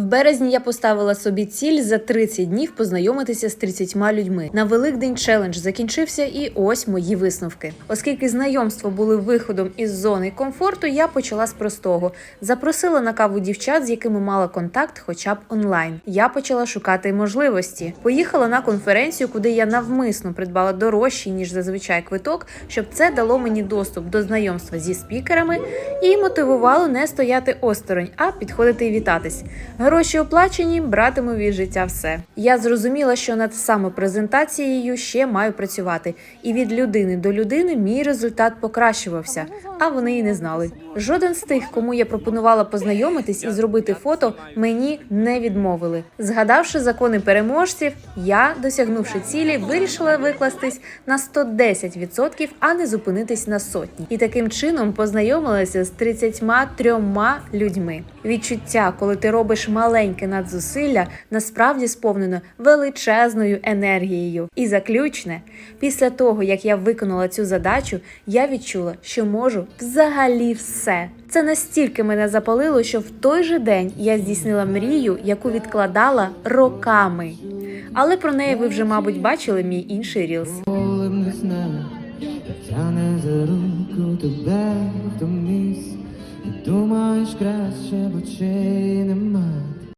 В березні я поставила собі ціль за 30 днів познайомитися з 30 людьми. На Великдень челендж закінчився, і ось мої висновки. Оскільки знайомства були виходом із зони комфорту, я почала з простого. Запросила на каву дівчат, з якими мала контакт, хоча б онлайн. Я почала шукати можливості. Поїхала на конференцію, куди я навмисно придбала дорожчий ніж зазвичай квиток, щоб це дало мені доступ до знайомства зі спікерами і мотивувало не стояти осторонь, а підходити і вітатись. Гроші оплачені, братиму від життя все. Я зрозуміла, що над самопрезентацією ще маю працювати, і від людини до людини мій результат покращувався, а вони і не знали. Жоден з тих, кому я пропонувала познайомитись і зробити фото, мені не відмовили. Згадавши закони переможців, я, досягнувши цілі, вирішила викластись на 110%, а не зупинитись на сотні. І таким чином познайомилася з 33 людьми. Відчуття, коли ти робиш маленьке надзусилля, насправді сповнено величезною енергією. І заключне, після того як я виконала цю задачу, я відчула, що можу взагалі все. Це настільки мене запалило, що в той же день я здійснила мрію, яку відкладала роками. Але про неї ви вже, мабуть, бачили мій інший рілс. Тебе в тому місці. Ти думаєш краще, бо очей нема.